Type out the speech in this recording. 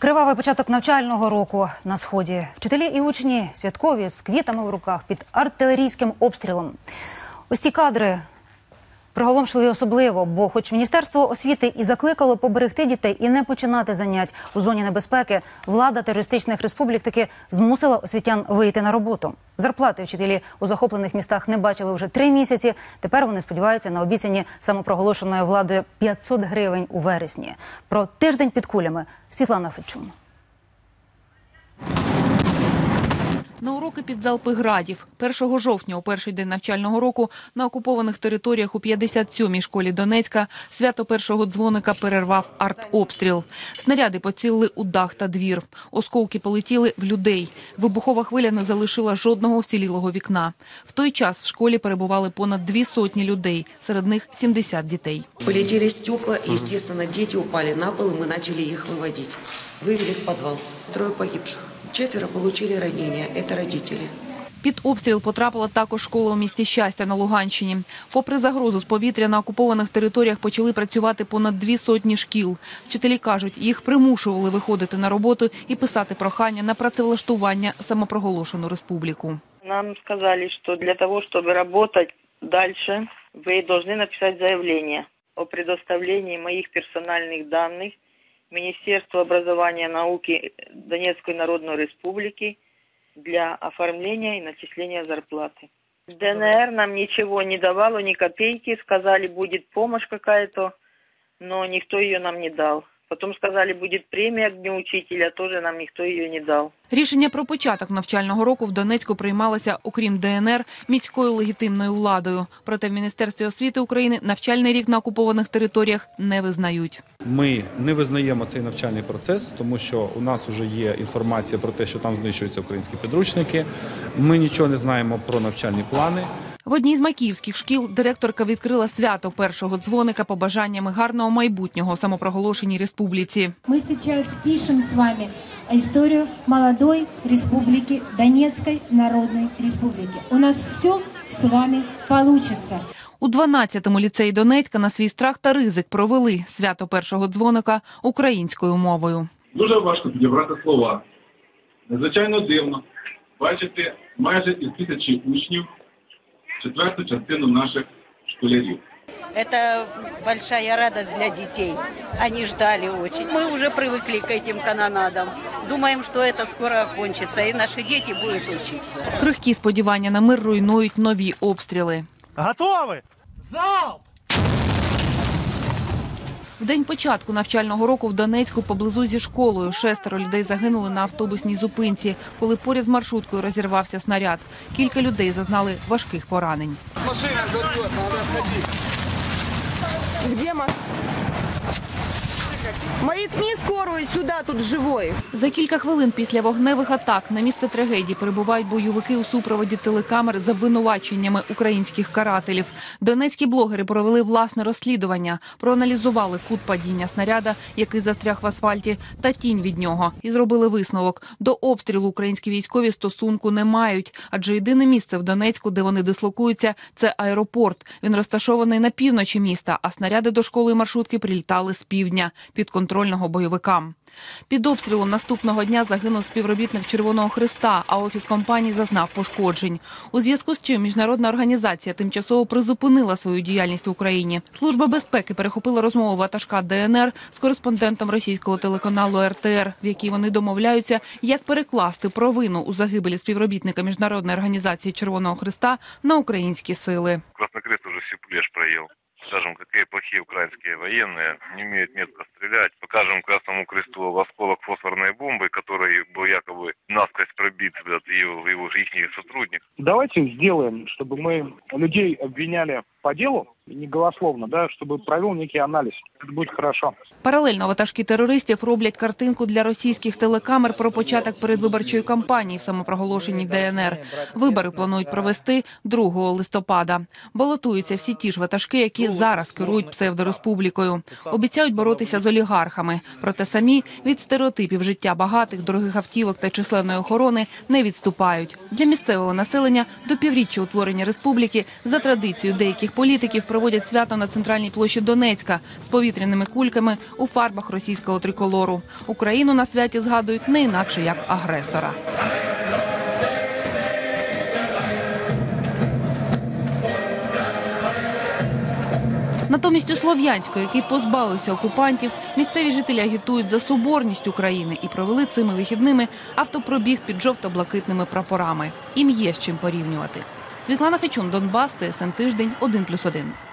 Кривавий початок навчального року на сході. Вчителі і учні святкові з квітами в руках під артилерійським обстрілом. Ось ці кадри приголомшливі особливо, бо, хоч міністерство освіти і закликало поберегти дітей і не починати занять у зоні небезпеки, влада терористичних республік таки змусила освітян вийти на роботу. Зарплати вчителі у захоплених містах не бачили вже три місяці. Тепер вони сподіваються на обіцяні самопроголошеною владою 500 гривень у вересні. Про тиждень під кулями Світлана Федчун. На уроки під залпи градів 1 жовтня, у перший день навчального року, на окупованих територіях у 57-й школі Донецька свято першого дзвоника перервав артобстріл. Снаряди поцілили у дах та двір. Осколки полетіли в людей. Вибухова хвиля не залишила жодного вцілілого вікна. В той час в школі перебували понад дві сотні людей, серед них 70 дітей. Полетели стекла, и, естественно, дети упали на пол, и мы начали их выводить. Вывели в подвал. Трое погибших. Четверо получили ранения. Это родители. Під обстріл потрапила також школа у місті Щастя на Луганщині. Попри загрозу з повітря на окупованих територіях почали працювати понад дві сотні шкіл. Вчителі кажуть, їх примушували виходити на роботу і писати прохання на працевлаштування самопроголошену республіку. Нам сказали, что для того, чтобы работать дальше, вы должны написать заявление о предоставлении моих персональных данных Министерству образования и науки Донецкой Народной Республики для оформления и начисления зарплаты. ДНР нам ничего не давало, ни копейки, сказали, будет помощь какая-то, но никто ее нам не дал. Потом сказали, будет премия к Дню Учителя, тоже нам никто ее не дал. Рішення про початок навчального року в Донецьку приймалося, окрім ДНР, міською легітимною владою. Проте в Міністерстві освіти України навчальний рік на окупованих територіях не визнають. Ми не визнаємо цей навчальний процес, тому що у нас вже є інформація про те, що там знищуються українські підручники. Ми нічого не знаємо про навчальні плани. В одній з макіївських шкіл директорка відкрила свято першого дзвоника побажаннями гарного майбутнього самопроголошеній республіці. Мы сейчас пишем с вами историю молодой республики, Донецкой Народной Республики. У нас все с вами получится. У 12-му ліцеї Донецька на свій страх та ризик провели свято першого дзвоника українською мовою. Дуже важко підібрати слова. Надзвичайно дивно бачити майже із тисячі учнів четверту частину наших школярів. Это большая радость для детей. Они ждали очень. Мы уже привыкли к этим канонадам. Думаем, что это скоро окончится, и наши дети будут учиться. Крихкі сподівання на мир руйнують нові обстріли. Готовы? Залп! В день початку навчального року в Донецьку поблизу зі школою шестеро людей загинули на автобусній зупинці, коли поряд з маршруткою розірвався снаряд. Кілька людей зазнали важких поранень. Ма... Маякни скорую сюда, тут живой. За кілька хвилин після вогневих атак на місце трагедії прибувають бойовики у супроводі телекамер за винуваченнями українських карателів. Донецькі блогери провели власне розслідування, проаналізували кут падіння снаряда, який застряг в асфальті, та тінь від нього, і зробили висновок: до обстрілу українські військові стосунку не мають, адже єдине місце в Донецьку, де вони дислокуються, це аеропорт. Він розташований на півночі міста, а снаряди до школи маршрутки прилітали з півдня підконтрольного бойовикам. Під обстрілом наступного дня загинув співробітник Червоного Христа, а офіс компанії зазнав пошкоджень. У зв'язку з чим міжнародна організація тимчасово призупинила свою діяльність в Україні. Служба безпеки перехопила розмову ватажка ДНР з кореспондентом російського телеканалу РТР, в якій вони домовляються, як перекласти провину у загибелі співробітника міжнародної організації Червоного Христа на українські сили. Красный Крест уже всю плешь проел. Скажем, какие плохие украинские военные, не умеют метко стрелять. Покажем Красному Кресту осколок фосфорной бомбы, который был якобы насквозь пробит этот его, его их сотрудник. Давайте сделаем, чтобы мы людей обвиняли по делу, не голословно, да, чтобы провел некий анализ. Это будет хорошо. Паралельно ватажки терористів роблять картинку для російських телекамер про початок передвиборчої кампанії в самопроголошеній ДНР. Вибори планують провести 2 листопада. Балотуються всі ті ж ватажки, які зараз керують псевдореспублікою. Обіцяють боротися з олігархами, проте самі від стереотипів життя багатих, дорогих автівок та численної охорони не відступають. Для місцевого населення до півріччя утворення республіки за традицією деяких політиків проводять свято на центральній площі Донецька з повітряними кульками у фарбах російського триколору. Україну на святі згадують не інакше як агресора. Натомість у Слов'янську, який позбавився окупантів, місцеві жителі агітують за соборність України і провели цими вихідними автопробіг під жовто-блакитними прапорами. Їм є з чим порівнювати. Світлана Фечун, Донбас, ТСН Тиждень, 1+,1.